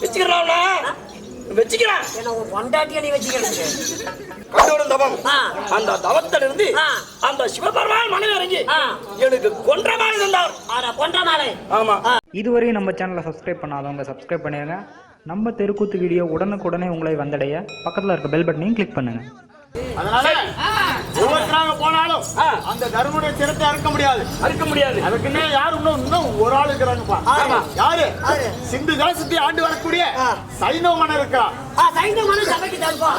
வச்சுக்கிறானா வச்சுக்கிறேன் பொண்டாட்டிய நீ கண்டோடும் தவம். அந்த தவத்திலிருந்து ஆ. அந்த சிவபெருமான் இறங்கி ஆ. எனக்கு தந்தார் மாலை ஆமா. இதுவரையும் நம்ம சேனலை சப்ஸ்கிரைப் பண்ணாதவங்க சப்ஸ்கிரைப் பண்ணிடுங்க நம்ம தெருக்கூத்து வீடியோ உடனுக்குடனே உங்களை வந்தடைய. பக்கத்தில் இருக்க பெல் பட்டனையும் கிளிக் பண்ணுங்கள் அதனால ஒவ்வொருத்தராக போனாலும். அந்த தர்மனுடைய சிரத்தை அறுக்க முடியாது. அறுக்க முடியாது. அதுக்குன்னே யார் இன்னும் இன்னும் ஒரு ஆள் இருக்கிறாங்கப்பா. யாரு? சிந்து தேசத்தை ஆண்டு வரக்கூடிய. சைனவ மன்னர் இருக்கிறா ஆ சைந்த மனு சபைக்கு தருப்பா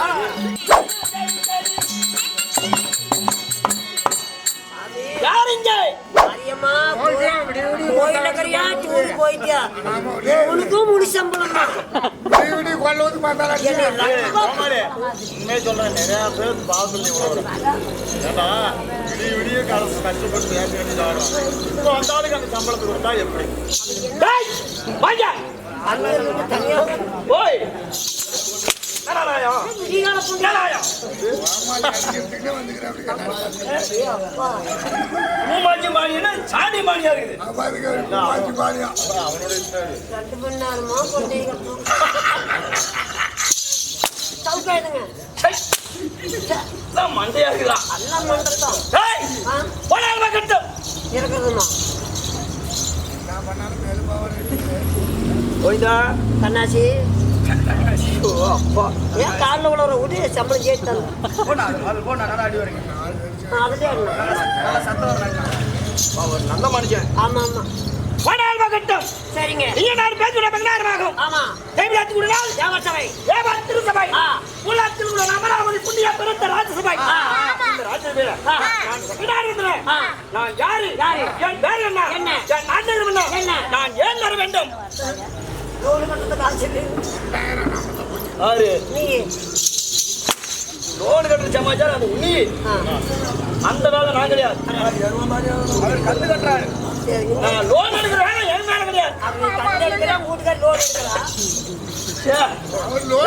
யார் இங்க? அரியம்மா கோயில கரியா டூர் போயிட்டியா? உனக்கும் முடி சம்பளம் தான். கோமாளி, உண்மையை சொல்றேன் நிறைய பேர் இவ்வளவு ஏன்னா விடிய விடிய காலத்து கஷ்டப்பட்டு பேச வேண்டியதாக இப்போ வந்தாலும் அந்த சம்பளத்தை கொடுத்தா எப்படி? ஓய். மூமாஞ்சி மானியனா சாணி மானியா இருக்குது. அவனுடைய ரெண்டு மணி நேரமா கொண்டே கட்டணும் சவுக்காதுங்க சை, இதான் மண்டையா இருக்குதா எல்லாம் மண்டத்தான் கட்டும் இருக்குதுமா போய்தா கண்ணாச்சி. ஏன் காலில் உள்ள விட்டு சம்பளம் கேட்டு அதுலேயே அவர் நல்ல மனுஷன். ஆமா ஆமா. போனால் கட்டும் சரிங்க. நீங்க நான் பேசுற பதினாயிரமாகும் ஆமா. தேவியாத்தி குடினால் தேவர் சபை. ஏவான் திருசபை ஆ. உலகத்தில் உள்ள அமராவதி புண்ணிய பிறந்த ராஜசபை. இந்த ராஜசபையில. நான் செக்ரட்டரி இருந்தேன். நான் யாரு? யாரு? என் பேர் என்ன? என்ன? என் நாட்டம் என்ன? என்ன? நான் ஏன் தர வேண்டும்? கட்டுறதுக்கு காசு. ஆறு. லோன் கட்டுற சமாச்சாரம் அது உண்ணி. அந்த வேலை நான் கிடையாது. கண்டு கட்டுறாரு. நான் லோன் எடுக்கிற வேலை என் மேல கிடையாது.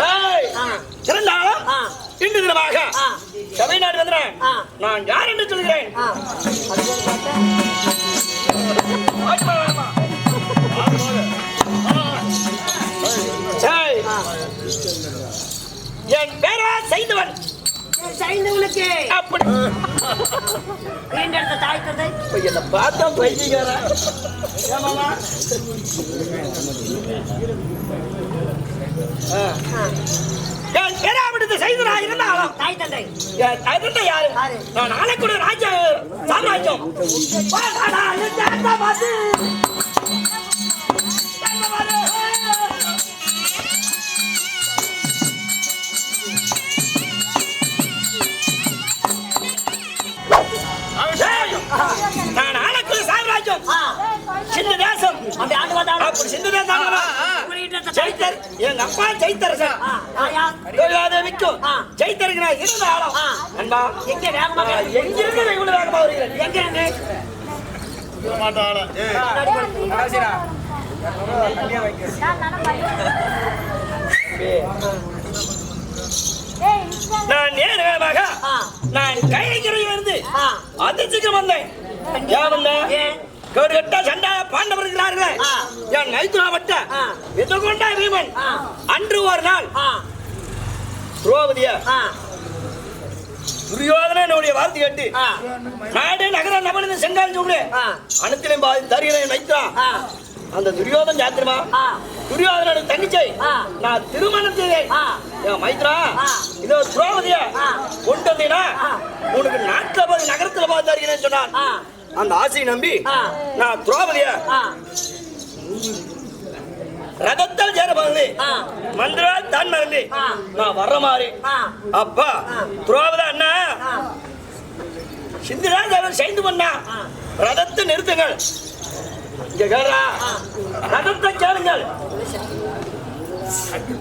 ஆ. இன்று தினமாக ஆ. சபை நாடு வந்துறேன். நான் யார் என்று சொல்கிறேன்? ஆ, அது என் பேரா செய்தவன் சரி, சரிந்தவனுக்கு அப்படி வீண்டெடுத்த தாய் தந்தை என்னை பார்த்தா. ஆ, என் பேராவிடத்து செய்தனா இருந்தாலும். தாய் தந்தை என் யாரு? யாரு? நான் ஆளக்கூடிய ராஜா. சாம்ராஜ்யம். வாடாடா, தேசம் அப்படி ஆண்டு வந்தாலும் அப்படி ஜெயித்தர். எங்க அப்பா ஜெயித்தரசன் ஆ, ஆயா, தேவிக்கும் ஆ. ஜெயித்தருக்கு நான் இருந்த ஆளம். நண்பா எங்க வேகமா நான் இவ்வளவு வேகமா வருகிறேன்? எங்க இருந்து? நான் நேரமாக ஆ, நான் கைகிறையில் இருந்து அதிர்ச்சிக்கு வந்தேன். ஏன் வந்தேன் ஏன்? கேடு கட்ட சண்டை பாண்டவர் இருக்கிறார்களே. என் மைத்துனா வட்ட ஆ. எது கொண்டா. அன்று ஒரு நாள் துரோபதிய துரியோதன என்னுடைய வார்த்தை கேட்டு நாடு நகர நபனது சென்றால் சொல்லு ஆ, அனைத்திலும் பாதி தருகிறேன் மைத்ரா அந்த துரியோதன் யாத்திரமா ஆ, துரியோதனோட தங்கச்சை. நான் திருமணம் செய்தேன். என் மைத்ரா. இதோ துரோபதிய. கொண்டு வந்தீங்கன்னா. உனக்கு நாட்டுல போய் நகரத்துல பார்த்து தருகிறேன் சொன்னான் அந்த ஆசையை நம்பி. நான் துரோபதிய ரதத்தால் சேர ஆ. மந்திரால் தான் மறந்து. நான் வர்ற மாதிரி. அப்பா. துரோபத அண்ணா. ஆ, சிந்திரா தேவன் செய்து பண்ணா. ரதத்தை நிறுத்துங்கள். இங்க கேளா ரதத்தை கேளுங்கள் ஆளண்டு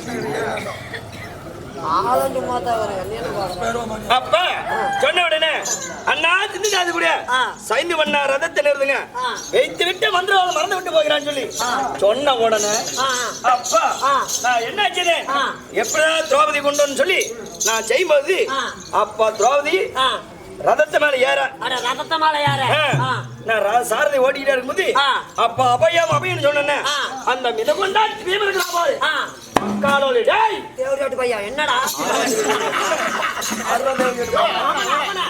மாத்தா வர என்ன பாடுறா? அப்ப சொன்ன உடனே அண்ணா சிந்திக்காது கூட. சைந்து பண்ணா ரதத்தை நிறுத்துங்க ஆ. வைத்து விட்டு மந்திரம் மறந்து விட்டு போகிறான்னு சொல்லி. சொன்ன உடனே அப்பா. நான் என்ன செய்தேன் ஆ. எப்படிதான் திரௌபதி கொண்டு வந்து சொல்லி நான் செய்யும்போது. அப்பா திரௌபதி ரதத்து மேல ஏற ரதத்த மாலை. ஆ, நான் சாரதி ஓட்டிக்கிட்டே இருக்கும்போது. அப்ப அபயம் அபயம் சொன்னேன். அந்த மித கொண்டா பீமனுக்கு பாரு ஆ. காலோலி டேய்! தேவடியாட்டு பையா என்னடா. அவனா,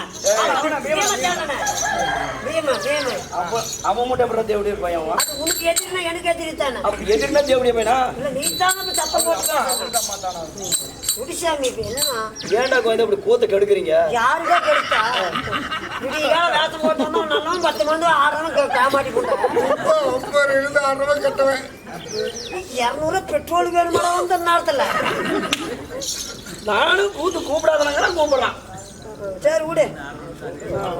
மட்டும் எப்படி தேவடிய பையன் உனக்கு எதிரினா எனக்கு எதிரித்தானே? அப்ப எதிர்னா தேவடிய பையனா இல்ல நீ தான் சத்தம் போட்டு குடிசாமி ஏன்டா கோயந்த இப்படி கூத்த கெடுக்குறீங்க? யாருக்கா கெடுத்தா? விடிய வேஷம் போட்டோம்னா நல்லவன் பத்து மணி ஆடுறவன் காமாட்டி ரொம்ப ரொம்ப இருந்து ஆடுறவன் கெட்டவன். இரநூறு பெட்ரோல் வேணுமாடா இந்த நேரத்துல. நானும் கூத்து கூப்பிடாதனாங்க கூப்பிடுறான் சரி விடு.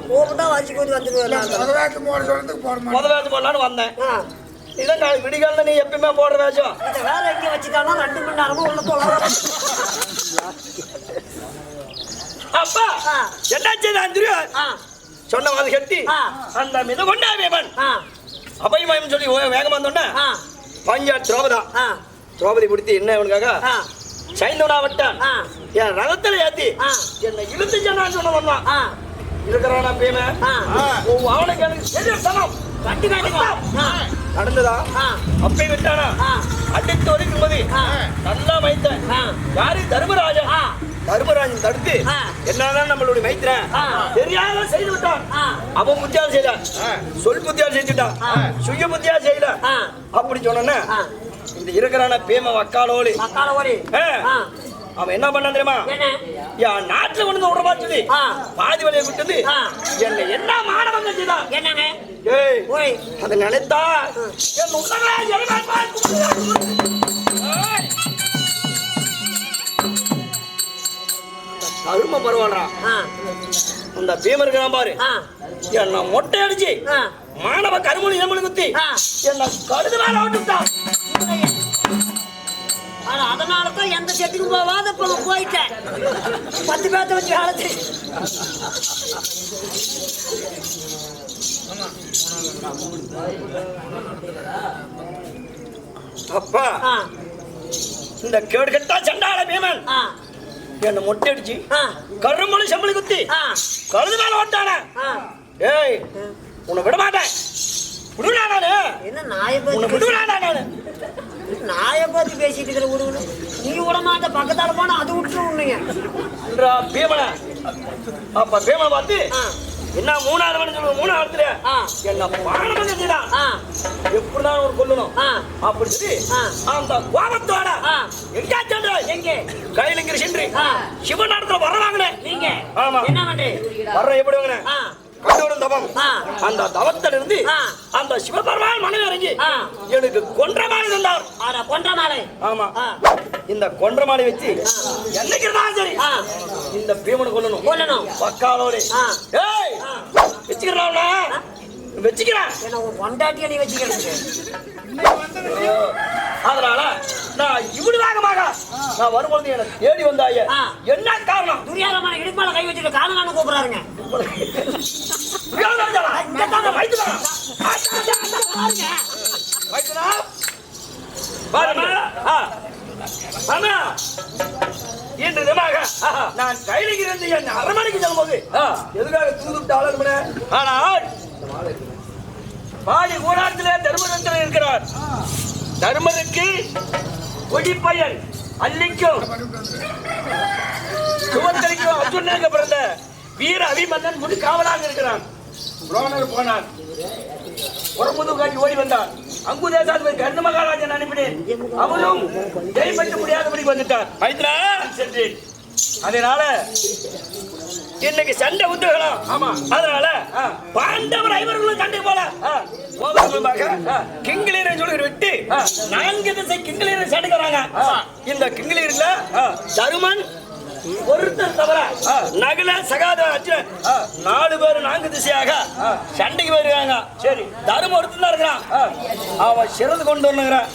கூப்பிட்டா வச்சு கூட்டி வந்துடுவேன் முதலாட்டு போட சொல்றதுக்கு போட மாட்டேன் முத வேஷம் போடலான்னு வந்தேன். ஆ. இதான் நான் விடிகால நீ எப்பயுமே போடுற வேஷம். இந்த வேலை எங்க வச்சுட்டானா ரெண்டு மணி நேரமும் உள்ள தொலை அப்பா ஆ. என்னாச்சு நான் தெரியும்? சொன்ன வாது கட்டி. ஆ. அந்த மித கொண்டா வேமன் ஆ. அபயமயம் சொல்லி ஓ- வேகமா வந்தோன்னே ஆ பஞ்சா திரௌபதா. ஆ. திரௌபதி பிடித்து என்ன இவனுக்காக? சைந்தவனா விட்டான். என் ரகத்துல ஏத்தி. என்னை இழுத்து சொன்ன ஆ. இருக்கிறானா பேம ஆ. அவனுக்கு எனக்கு பெரிய சனம். நடந்ததா? ஆ. அப்பே விட்டானா? அடித்து வரைக்கும் ஆ. நல்லா மைத்தேன் ஆ. யாரு? தர்மராஜன். ஆ. தர்மராஜன் தடுத்து. என்னதான் நம்மளுடைய மைத்திரன். தெரியாத செய்து விட்டான். அவன் புத்தியால் செய்தான் சொல் புத்தியால் செஞ்சுட்டான். சுய புத்தியால் செய்யல. ஆ. அப்படி சொன்னோன்னே ஆ. இந்த இருக்கிறான பேம ஆ. ஆ. அவன் என்ன பண்ணான் தெரியுமா? என்ன? என் நாட்டுல கொண்டு வந்து விடுறமா சொல்லி. பாதி வழியை விட்டது ஆ. என்னை என்ன மாணவங்க செய்தான் என்னங்க? ஏய் அதை நினைத்தா என் ஏய். அருமை ஆ. அந்த பீமர் இருக்கிறான் பாரு. என்ன மொட்டை அடிச்சு மாணவ கருமணி எம்மனு குத்தி. என்ன மேல விட்டுட்டான் ஆனா அதனால தான் எந்த செட்டுக்கும் போகாத இப்ப போயிட்டேன். பத்து பேர்த்த வச்சு வேலை அப்பா இந்த கேடு கட்டா சண்டாள பீமன். என்ன மொட்டை அடிச்சு ஆ. கருமணி செம்மலி குத்தி. கழுது மேல விட்டானே ஆ. ஏய் உன்னை விட மாட்டேன். விடுடா நானு. என்ன நாயை விடுடா நானு. நாயை பத்தி பேசிட்டு இருக்கிற ஒரு நீ விட மாட்ட பக்கத்தால போனா அது விட்டு உண்மைங்க என்றா பீமன அப்ப பீமனை பார்த்து என்ன மூணாவது மணி சொல்லுவோம் மூணாவது. என்ன பாடம் செஞ்சுட்டான் ஆ. எப்படிதான் ஒரு கொல்லணும்? அப்படி சொல்லி. அந்த கோபத்தோட. எங்கா சென்று? எங்கே? கையிலங்கிற சென்று சிவன் இடத்துல வர வாங்கினேன். நீங்க? ஆமா. என்ன பண்றே வர்ற எப்படி வாங்கினேன்? ஆ கண்டோடும் தவம். அந்த தவத்தில் இருந்து ஆ. அந்த சிவபெருமான் மனைவி இறங்கி. எனக்கு கொன்றமாலை தந்தார். ஆடா கொன்ற மாலை. ஆமா. இந்த கொன்றமாலை வச்சு என்னைக்கு இருந்தாலும் சரி. இந்த பீமனை கொல்லணும். கொல்லணும். பக்காலோடு. ஏய் ஆ. வச்சுக்கிறானா. வச்சுக்கிறேன் பொண்டாட்டிய நீ வச்சுக்கிறதுக்கு. அதனால நான் இவ்வளவு வேகமாக நான் வரும்பொழுது எனக்கு தேடி வந்தாய. என்ன காரணம்? துரியாதமான இடுப்பால கை வச்சுட்டு காணலான்னு கூப்பிடுறாருங்க. இன்று தினமாக நான் கையில் இருந்து என் அரமனைக்கு செல்லும்போது எதுக்காக தூதுவிட்டு ஆளணும்னே ஆனால் பாடி ஊராட்டிலே தர்மரத்தில் இருக்கிறார் தர்மருக்கு ஒடிப்பயன் அல்லிக்கும் சுமந்தரிக்கும் அர்ஜுனாக பிறந்த வீர அபிமன்னன் முடி காவலாக இருக்கிறான். துரோணர் போனான். புறமுது காட்டி ஓடி வந்தார் அங்கு தேசாதிபதி கர்ண மகாராஜன் அனுப்பினேன். அவரும் கைப்பற்ற முடியாதபடி வந்துட்டார். மைத்ரா! சென்றேன். அதனால இன்னைக்கு சண்டை உத்துகலாம் ஆமா. அதனால பாண்டவர் ஐவர்களும் சண்டை போல. கிங்கிலீரை சொல்லி விட்டு நான்கு திசை கிங்கிலீரை சண்டைக்கிறாங்க இந்த கிங்கிலீர்ல தருமன் ஒருத்தர் தவிர நகுல சகாத அர்ஜுனன் நாலு பேர் நான்கு திசையாக சண்டைக்கு வருவாங்க சரி. தரும ஒருத்தன் தான் இருக்கிறான் அவன் சிறந்து கொண்டு வந்துங்கிறான்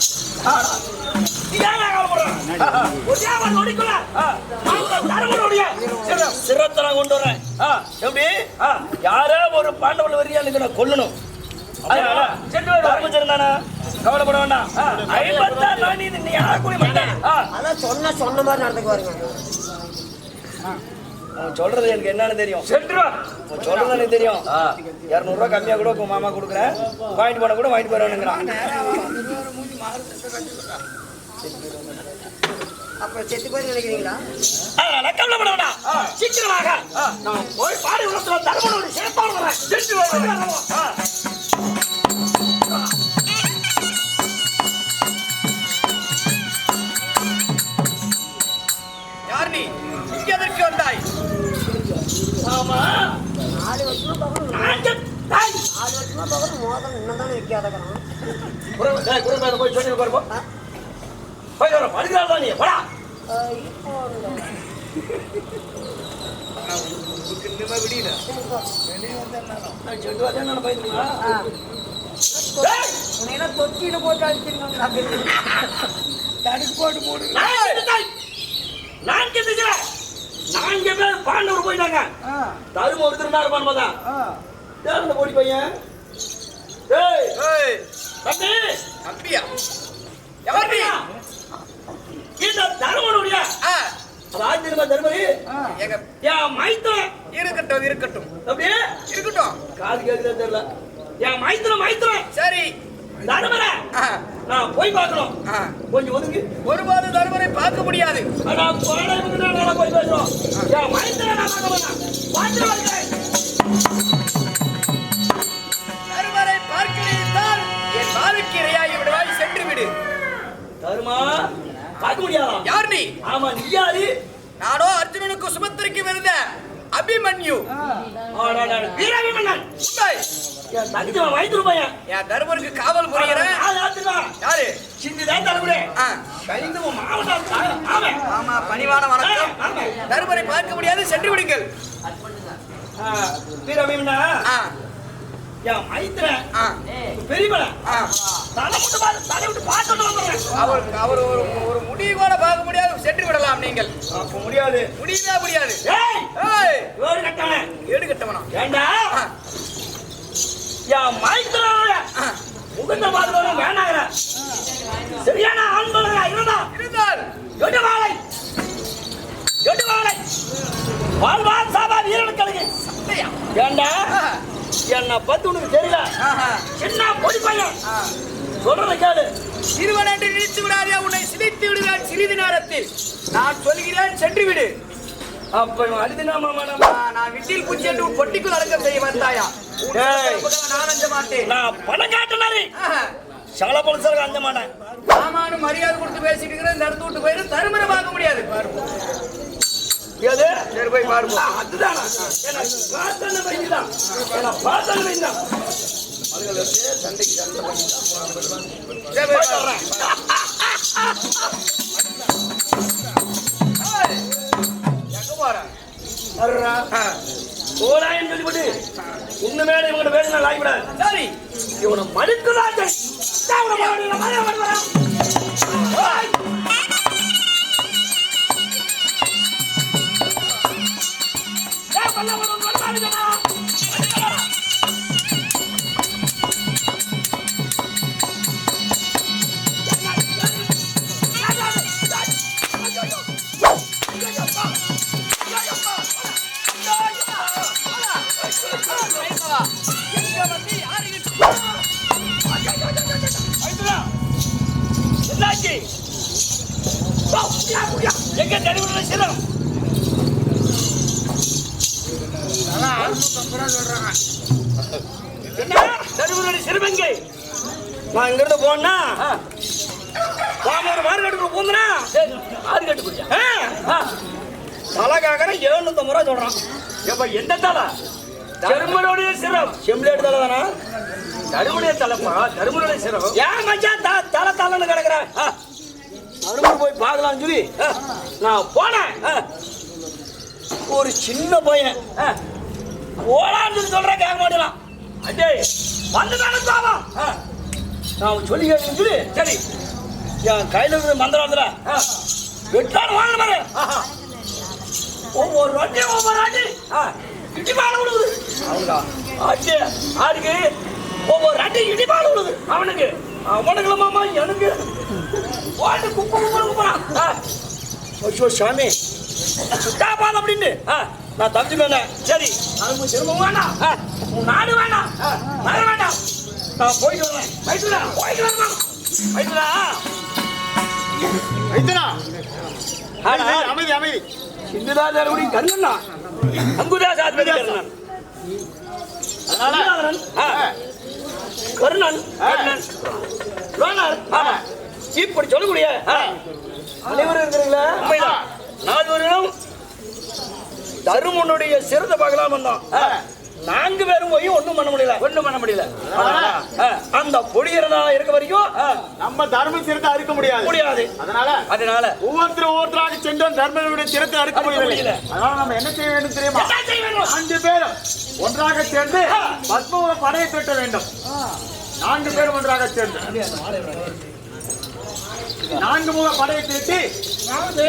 சிரத்தனை கொண்டு வரேன். எப்படி? யாரோ ஒரு பாண்டவர்கள் வரியா கொல்லணும். கவலைப்பட வேண்டாம். ஐம்பத்தாறு நீ யாரும் கூடி மாட்டேன் அதான் சொன்ன சொன்ன மாதிரி நடந்துக்கு வருங்க அவன் சொல்றது எனக்கு என்னன்னு தெரியும். சொல்றது எனக்கு தெரியும். இரநூறுவா கம்மியா கூட உங்க மாமா கொடுக்குறேன். வாங்கிட்டு போன கூட வாங்கிட்டு போறேனுங்கிறான் அப்புறம் செத்து போய் நினைக்கிறீங்களா? அதனால கவலைப்பட வேண்டாம் சீக்கிரமாக. நான் போய் பாடி உலகத்துல தர்மனோட வரேன் பார்க்கணும் மோதல் இன்னும் தானே குருநாதர் போய் சொல்லி உட்காரு போ. போய் வர படுகிறாள் தான் நீ போடா இப்போ நான் சென்று வரேன் நான் பயந்துங்களா டேய், உன்னையெல்லாம் தொட்டியில போட்டு அடிச்சிருக்காங்க தடுக்கு போட்டு போடு நான் செத்துக்கிறேன் நான்கு பேர் பாண்டவர் போயிட்டாங்க தரும ஒருத்தர் தான் இருப்பான் அந்த போடி பையன். தம்பி. அப்படியா யார் இந்த தருமனுடைய ராஜ்யமா எங்க என் மைத்தன் இருக்கட்டும் இருக்கட்டும். அப்படியே இருக்கட்டும். காது கேட்குதா தெரியல. என் மைத்தனம் மைத்தனம் சரி. தருமர. நான் போய் பார்க்கணும். கொஞ்சம் ஒதுங்கு. ஒருபாடு தருமரை பார்க்க முடியாது. நல்லா போய் பேசுறோம். என் மைத்தனை நான் பார்க்க மாட்டேன் தருமா பார்க்க முடியாதா யார் நீ? ஆமா நீ யாரு? நானோ அர்ஜுனனுக்கு சுபத்திரிக்கு விருந்த அபிமன்யு. வீராபிமன்னன் உண்மை. என் தகுதி மைத்திரு பையன் என் தருமருக்கு காவல் புரிகிற நான் யாத்துதான் யாரு? சிந்தி தான் தலைமுறை கழிந்து மாவட்டம் ஆமா. பணிவான வணக்கம். தருமரை பார்க்க முடியாது சென்று விடுங்கள். வீராபிமன்னா என் மைத்திரன். ஆ, பெரியவன. தலை விட்டு பாரு தலை விட்டு பார்த்துட்டு வந்துடுறேன். அவர் அவர் ஒரு ஒரு முடிவு கூட பார்க்க முடியாது சென்று விடலாம் நீங்கள். அப்ப முடியாது. முடியவே முடியாது? ஏய்! ஏய், வேறு கட்டானே ஏடு கட்டவனா? ஏண்டா? மைத்திரனோட ஆ, முகந்த பார்த்துட்டு வேணாங்கிற சரியான ஆண்மகனா இருந்தா. இருந்தால். எடுவாளை எடுவாளை வாழ்வான் சாபா சண்டையா? ஏண்டா? என்ன பத்தி உனக்கு தெரியல. சின்ன பொடி பையன். ஆ. சொல்றத கேளு. சிறுவன் என்று நினைத்து விடாதே உன்னை சிதைத்து விடுவேன் சிறிது நேரத்தில். நான் சொல்கிறேன் சென்று விடு. அப்ப இவன் அடிதினாமா மேடம் நான் விட்டில் பூச்சி என்று பொட்டிக்குள் அடக்கம் செய்ய வந்தாயா? நான் அஞ்ச மாட்டேன். நான் பணம் காட்டினாரு சகல பொலிசாருக்கு அஞ்ச மாட்டேன். ஆமான்னு மரியாதை கொடுத்து பேசிட்டு இருக்கிறேன் நடந்து விட்டு போயிரு. தருமரை பார்க்க முடியாது. எது? சரி போய் பாருங்க. அதுதானா? என்ன பார்த்தன வைதான் சண்டைக்கு சண்டை சரி, போய் சொல்லிவிட்டு இன்னுமே சரி இவனை மடுக்குதான் எங்க தெருவுல சிரம்? எங்க? நான் இங்க இருந்து போனா ஒரு மாறு கட்டு பூந்துனா குடிச்சா தலை கேட்கறேன் எழுநூத்தம்பது ரூபா சொல்றான். எப்ப எந்த தலை? தருமனுடைய சிரம். செம்பிளேடு தலை தானா? தருமனுடைய தலைப்பா? தருமனுடைய சிரம். ஏன் மச்சான் த- தலை தலைன்னு கிடக்குறேன் அரும்பு போய் பார்க்கலாம்னு சொல்லி ஆ, நான் போனேன். ஆ. ஒரு சின்ன பையன். ஆ, போலான்னு சொல்லி சொல்றேன் கேட்க மாட்டேன் அஜே வந்துதானே தாவா நான் சொல்லி கேட்கணும் சொல்லி சரி என் கையில் இருந்து மந்திரத்துல வெட்டான வாங்க மாதிரி ஒவ்வொரு ரொட்டியும் ஒவ்வொரு ஆட்டி இடிபால விழுகுது அவனுக்கா ஆச்சு ஆருக்கு ஒவ்வொரு அடி இடிபால விழுது அவனுக்கு அவனுக்கு மாமா எனக்கு. வாட்டு குப்பை குப்பை ஐயோ சாமி. சுத்தா பால் அப்படின்னு நான் தப்பிச்சு போனேன் சரி. அது திரும்ப வேணாம் உன் நாடு வேணாம் நகர வேண்டாம். நான் போயிட்டு வரேன். வரேன் போயிட்டு வரேன் வைத்தனா ஆனா அமைதி அமைதி சிந்துதாச்சாரகுடி கர்ணனா அங்குதாசாத்மதி கர்ணன் அதனால ஆ. கர்ணன். கர்ணன். ரோனர் ஆமா. இப்படி சொல்லக்கூடிய. அனைவரும் இருக்கிறீங்களா? உண்மைதான் நால்வரும் தருமனுடைய சிறந்த பார்க்கலாம் வந்தோம். நான்கு பேரும் போய் ஒண்ணும் பண்ண முடியல. ஒண்ணும் பண்ண முடியல. அந்த பொடியரனா இருக்க வரைக்கும் நம்ம தர்ம சிரத்தை அறுக்க முடியாது. முடியாது. அதனால அதனால ஒவ்வொருத்தரும் ஒவ்வொருத்தராக சென்றோம். தர்மனுடைய சிரத்தை அறுக்க முடியல. அதனால நம்ம என்ன செய்ய வேண்டும் தெரியுமா? நான்கு பேரும் ஒன்றாக சேர்ந்து பத்ம படையை திட்ட வேண்டும். நான்கு பேரும் ஒன்றாக சேர்ந்து. நான்கு முக படையை திட்டி அதாவது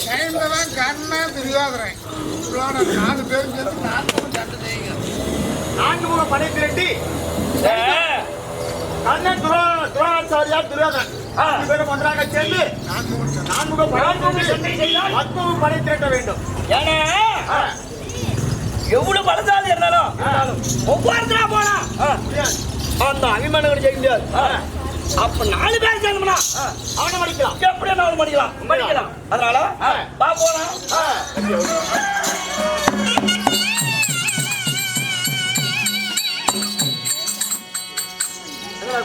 சைந்தவன் கர்ணன் துரியோதரன் துரியோதரன் நாலு பேரும் சேர்ந்து நாற்பது சண்டை செய்யுங்க நான்கு முக படை திரட்டி. கண்ணன் துரோண- துரோணாச்சாரியார் துரியோதனன் நான்கு பேரும் ஒன்றாக சேர்ந்து நான்கு நான்கு சண்டை திரட்டி செய்தால் பத்ம படை திரட்ட வேண்டும். ஏன்னா ஆ, எவ்வளவு பலசாலி இருந்தாலும் ஒவ்வொருத்தரா போனா? ஆ, அந்த அபிமானங்களை ஜெயிக்க முடியாது. ஆ. அப்ப நாலு பேர் சேர்ந்தோம்னா அவனை மடிக்கலாம் எப்படி நாலு மடிக்கலாம் மடிக்கலாம் அதனால. வா போலாம்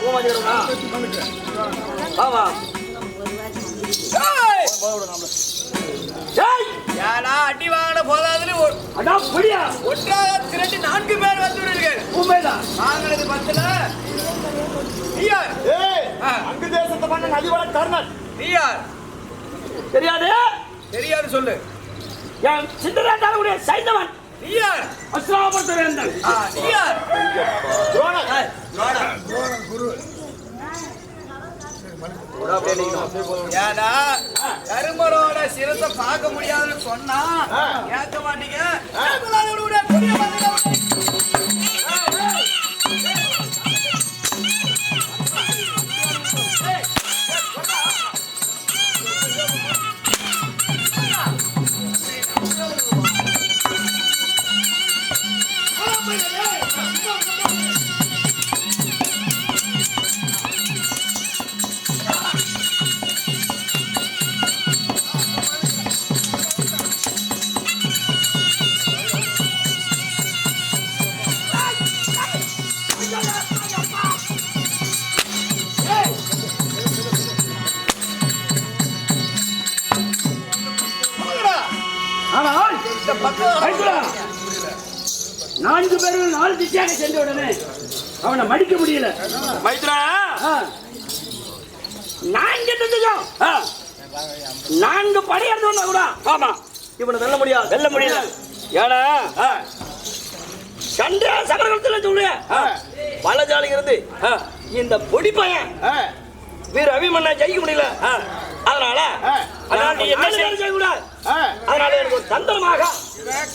கோமாளிகளா? வா வா! யாரா? அடி வாங்கின போதாதுன்னு ஒன்றாக திரண்டு நான்கு பேர் வந்துள்ளீர்கள் உண்மைதான் வாங்கினது பத்துல நீயார் ஏய், அங்கு தேசத்து மன்னன் அதிபல கர்ணன். நீயார் தெரியாது? தெரியாது சொல்லு. என் சிந்தராட்டாளுடைய சைந்தவன். நீயார் அஸ்ராபுரத்து வேந்தன் நீயார் துரோணன் ஏடா கருமரோட சிரத்தை பார்க்க முடியாதுன்னு சொன்னா கேட்க மாட்டீங்க. நாலு திசையாக சென்ற உடனே அவனை மடிக்க முடியல. மைத்ரா! திசையும் ஆ. நான்கு படை எடுத்து கூட. ஆமா. இவனை வெல்ல முடியாது வெல்ல முடியல. ஏன்னா ஆ, சண்டை சகரகத்தில் சொல்லுங்க வலஜாலி இருந்து ஆ, இந்த பொடி பையன் வீர அபிமன்னா ஜெயிக்க முடியல. ஆ, அதனால ஆ. அதனால நீ என்ன செய்ய கூடாது? ஆ, அதனால எனக்கு ஒரு தந்திரமாக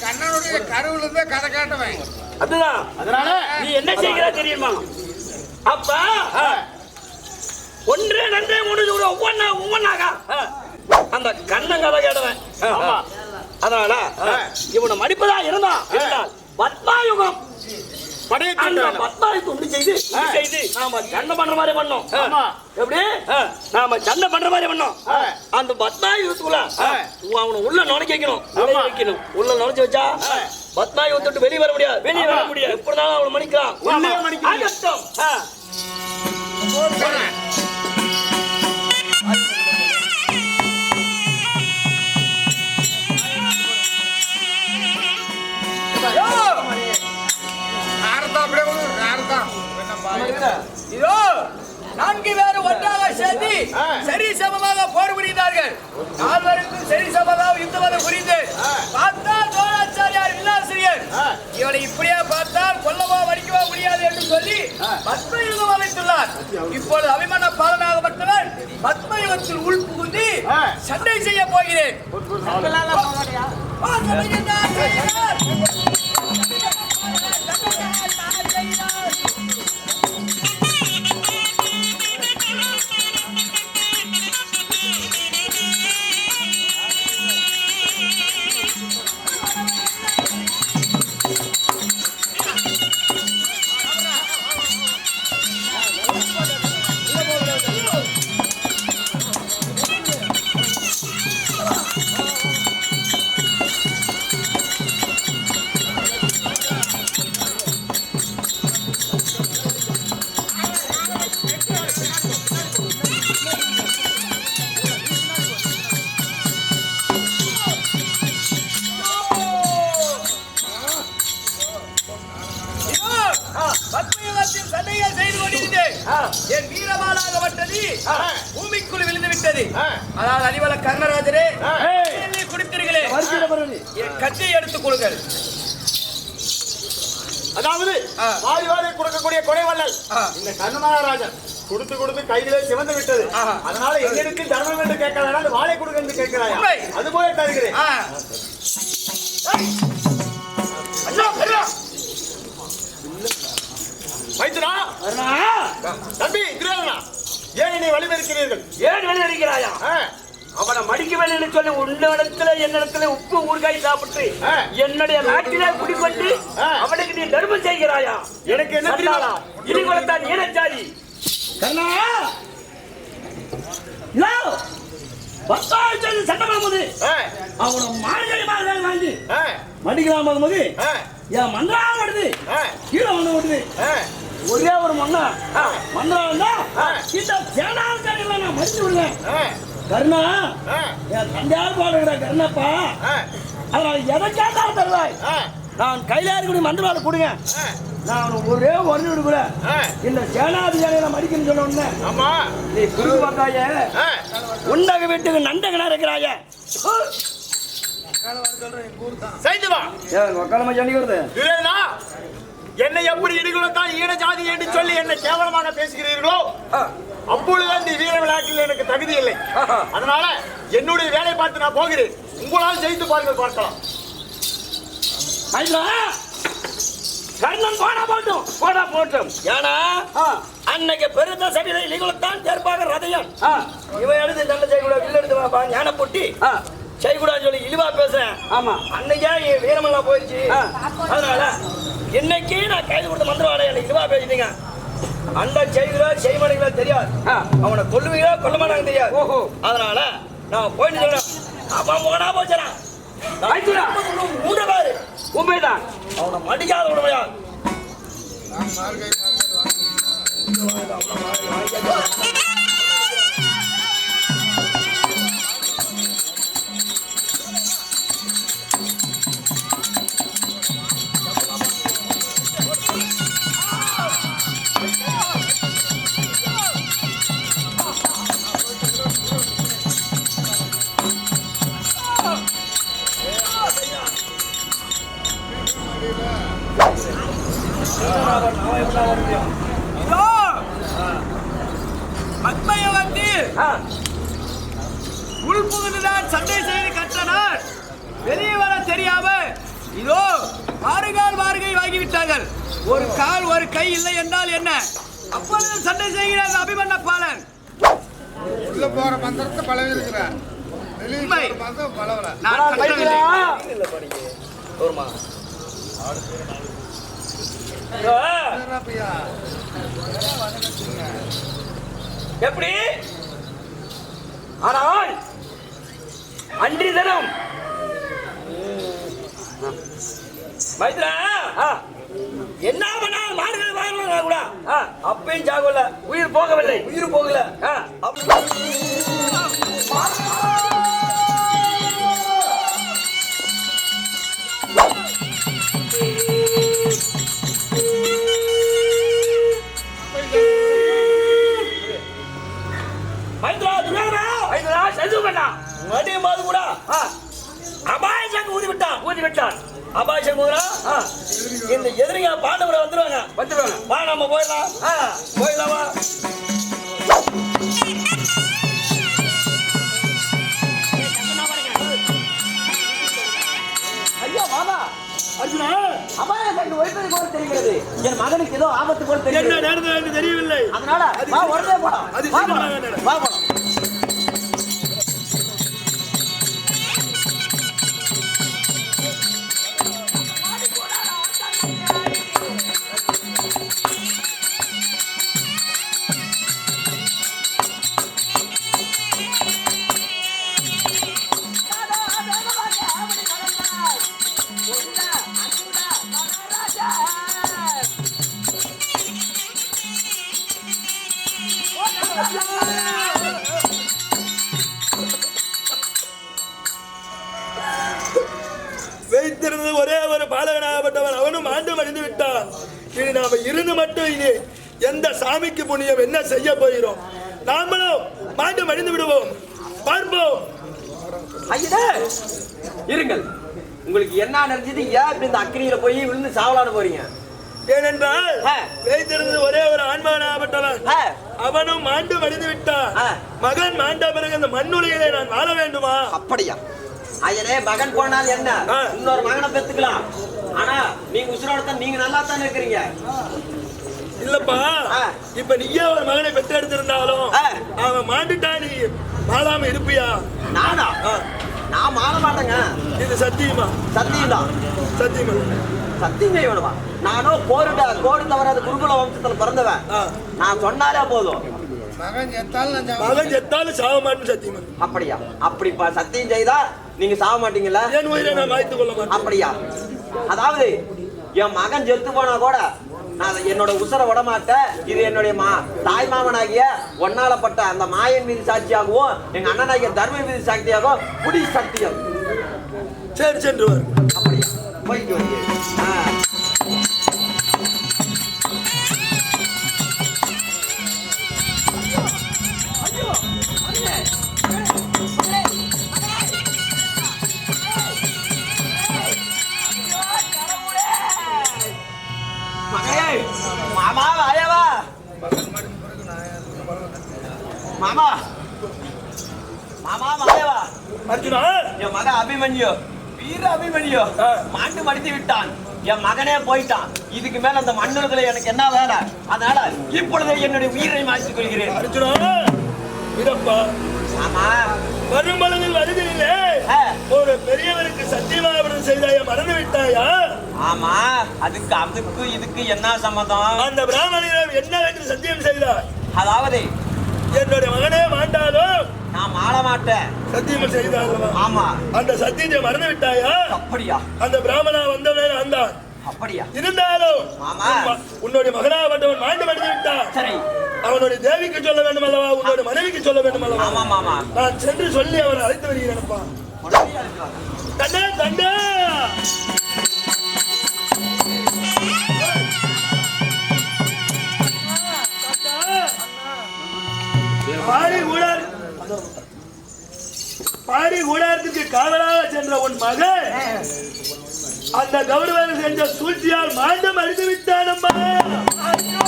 கண்ணனுடைய கருவுல இருந்தே கதை காட்டுவேன். அதுதான். அதனால நீ என்ன செய்கிறா தெரியுமா? அப்ப ஒன்றே நன்றே முடிஞ்சு விட ஒவ்வொன்னா ஒவ்வொன்னாக அந்த கண்ணன் கதை கேடுவேன். அதனால. இவனை மடிப்பதா இருந்தா இருந்தால் பத்மாயுகம். பத்மாவை துண்டு செய்து. செய்து நாம சண்டை பண்ற மாதிரி பண்ணோம். எப்படி? நாம சண்டை பண்ற மாதிரி பண்ணோம். அந்த பத்மாயுகத்துக்குள்ள ஆ. அவனை உள்ள நுழைக்க வைக்கணும். வைக்கணும். உள்ள நுழைச்சு வச்சா. பத்மாயுகத்தை விட்டு வெளியே வர முடியாது. வெளியே வர. முடியாது. எப்படினாலும் அவனை மணிக்கலாம் உள்ளே இதோ நான்கு பேரும் ஒன்றாக சேர்ந்து. சரி சமமாக போர் புரிந்தார்கள். நால்வருக்கும் சரி சமமாக யுத்தமாக புரிந்து பார்த்தால் தோழாச்சாரியார் வில்லாசிரியர். இவனை இப்படியே பார்த்தால் கொல்லவோ வடிக்கவோ முடியாது என்று சொல்லி பத்மயுகம் அமைத்துள்ளார். இப்பொழுது அபிமான பாலனாகப்பட்டவன் பத்மயுகத்தில் உள் புகுந்து. சண்டை செய்ய போகிறேன். இந்த கண்ணமகாராஜன் கொடுத்து கொடுத்து கையிலே சிவந்து விட்டது. அதனால என்னிடத்து தர்மம் என்று கேட்க வேண்டாம் வாழை கொடுக்க என்று கேட்கிறாயா. அது போல தருகிறேன். அருணா, தம்பி துரியோதனா ஏன் நீ வழிமறிக்கிறீர்கள் ஏன் வெளியடிக்கிறாயா ஆ, அவனை மடிக்க வேண்டும் சொல்லி உன்னிடத்துல என்னிடத்துல உப்பு ஊறுகாய் சாப்பிட்டு. என்னுடைய நாட்டிலே ஆ. அவனுக்கு நீ தர்மம் செய்கிறாயா? எனக்கு என்ன இனி கொடுத்தான் ஈனச்சாதி இதோ, பண்ணும்போது ஆ, அவனை மார்கழி மாதம் வாங்கி மடிக்கலாம் போது ஆ, என் மந்திரம் வருது ஆ, கீழே வந்து விடுது ஆ. ஒரே ஒரு மண்ணா மந்திரம் ஆ. இந்த சேனாச்சாரியில் நான் மடிச்சு விடுவேன். கர்ணா என் தந்தையார் பாடுகிற கர்ணப்பா. அதனால எதை கேட்டாலும் தருவாய். நான் இருக்கக்கூடிய மந்திரவாளை கொடுங்க. நான் ஒரே ஒரு வீடு கூட. இந்த சேனாதிகாரியை நான் மடிக்கணும்னு சொன்ன உடனே ஆமா. நீ குறுக்கு பார்த்தாய உண்டக வீட்டுக்கு நண்டகனா இருக்கிறாய. செய்து வா. உக்காலமா சொல்லி வருது? துரியோதனா என்னை எப்படி இடிகுலத்தான் ஈன ஜாதி என்று சொல்லி என்னை கேவலமாக பேசுகிறீர்களோ அப்பொழுது அந்த வீர விளையாட்டில் எனக்கு தகுதி இல்லை. அதனால என்னுடைய வேலை பார்த்து நான் போகிறேன். உங்களால் ஜெயித்து பாருங்கள் பார்க்கலாம். ஐயா கர்ணன் போனா போட்டும் போனா போட்டும். ஏன்னா அன்னைக்கு பெருந்த சபையில இலிகுலத்தான் தேர்ப்பாக ரதையன். இவன் எடுத்து நல்ல செய்யக்கூட வில்லு எடுத்து வாப்பா ஞான பொட்டி செய்யக்கூடாது சொல்லி இழிவா பேசுறேன். ஆமா. அன்னைக்கே என் வீரமெல்லாம் போயிடுச்சு. அதனால இன்னைக்கு நான் கைது கொடுத்த மந்திரவாட எனக்கு இழிவா பேசிட்டீங்க. அந்த செய்கிறா செய்மனைகளா தெரியாது. அவனை கொல்லுவீங்களா கொல்ல மாட்டாங்க தெரியாது. ஓஹோ. அதனால நான் போயிட்டு சொல்றேன். அவன் போனா போச்சுறான் மூட பாரு. உண்மைதான். அவனை மடிக்காத உடமையா இதோ ஆனால் அன்றி தினம் மைத்ரா என்ன பண்ணால் மாடுகள் வாங்கலாம் கூட? அப்பயும் சாகல உயிர் போகவில்லை. உயிர் போகல. மைத்ரா சங்கு ஊதுனா இந்த எதிரிங்க பாண்டவரை வந்துருவாங்க. வந்துருவாங்க. வா நம்ம போயிடலாம். போயிடலாம் வா. ஐயா மாமா. அர்ஜுனா அபாய சங்கு வைப்பது போல தெரிகிறது. என் மகனுக்கு ஏதோ ஆபத்து போல தெரிகிறது. நடந்தது எனக்கு தெரியவில்லை. அதனால வா உடனே போலாம். அது வா போலாம். உங்களுக்கு என்ன நினைச்சது ஏன் இப்படி இந்த அக்கினியில போய் விழுந்து சாவலான்னு போறீங்க? ஏனென்றால். வைத்திருந்த ஒரே ஒரு ஆன்மானாகப்பட்டவன். ஆ, அவனும் மாண்டு மடிந்து விட்டான். மகன் மாண்ட பிறகு இந்த மண்ணுலகிலே நான் வாழ வேண்டுமா? அப்படியா? ஐயனே மகன் போனால் என்ன. இன்னொரு மகனை பெத்துக்கலாம் ஆனா நீங்க உசுரோட தான் நீங்க நல்லா தானே இருக்கிறீங்க? இல்லப்பா. இப்ப நீயே ஒரு மகனை பெற்றெடுத்திருந்தாலும் ஆ. அவன் மாண்டுட்டா நீ. வாழாம இருப்பியா? நானா. நான் மாற மாட்டேங்க. இது சத்தியமா? சத்தியம் தான் சத்தியமா? சத்தியம் செய்யணுமா நானும் கோருட கோடு தவறாத குருகுல வம்சத்துல பிறந்தவன். நான் சொன்னாலே போதும். மகன் செத்தாலும் மகன் செத்தாலும் சாக மாட்டேன் சத்தியமா? அப்படியா? அப்படி சத்தியம் செய்தா நீங்க சாக மாட்டீங்களா என் உயிரை நான் கொள்ள மாட்டேன். அப்படியா? அதாவது என் மகன் செத்து போனா கூட நான் என்னோட உசுர விட மாட்டேன் இது என்னுடைய மா தாய் மாமனாகிய ஒன்னாலப்பட்ட அந்த மாயன் மீது சாட்சியாகவும் எங்க அண்ணனாகிய தர்ம மீது சாட்சியாகவும் புடி சத்தியம் சரி சென்று அப்படியா? போயிட்டு அபிமன்யு. வீர அபிமன்யு. ஆ. மாண்டு மடித்து விட்டான். என் மகனே போயிட்டான். இதுக்கு மேல அந்த மண்ணுலகில எனக்கு என்ன வேலை? அதனால இப்பொழுது என்னுடைய உயிரை மாற்றிக் கொள்கிறேன். ஆமா. வரும் பலனில் வருதிலே ஆ. ஒரு பெரியவருக்கு சத்தியமாவிடம் செய்தாய? மறந்து விட்டாயா? ஆமா. அதுக்கு அதுக்கு இதுக்கு என்ன சம்மதம் அந்த பிராமணனிடம் என்னவென்று சத்தியம் செய்தார் அதாவது என்னுடைய மகனே மாட்டாலும் நான் மாற மாட்டேன் சத்தியம் செய்தார் ஆமா. அந்த சத்தியத்தை மறந்து விட்டாயா அப்படியா. அந்த பிராமணா வந்தவன் வந்தான் அப்படியா. இருந்தாலும் உன்னுடைய மகனாகப்பட்டவன் மாண்டு மடிந்து விட்டான் சரி. அவனுடைய தேவிக்கு சொல்ல வேண்டும் அல்லவா? உன்னுடைய மனைவிக்கு சொல்ல வேண்டும் அல்லவா? நான் சென்று சொல்லி அவனை அழைத்து வருகிறேன்ப்பா. தண்டா தண்டா! பாடி கூடாது பாடி கூடாரத்துக்கு காவலாக சென்ற உன் மகன். அந்த கௌரவன் சென்ற சூழ்ச்சியால் மாண்டம் அழிந்து விட்டானம்மா சாமியோட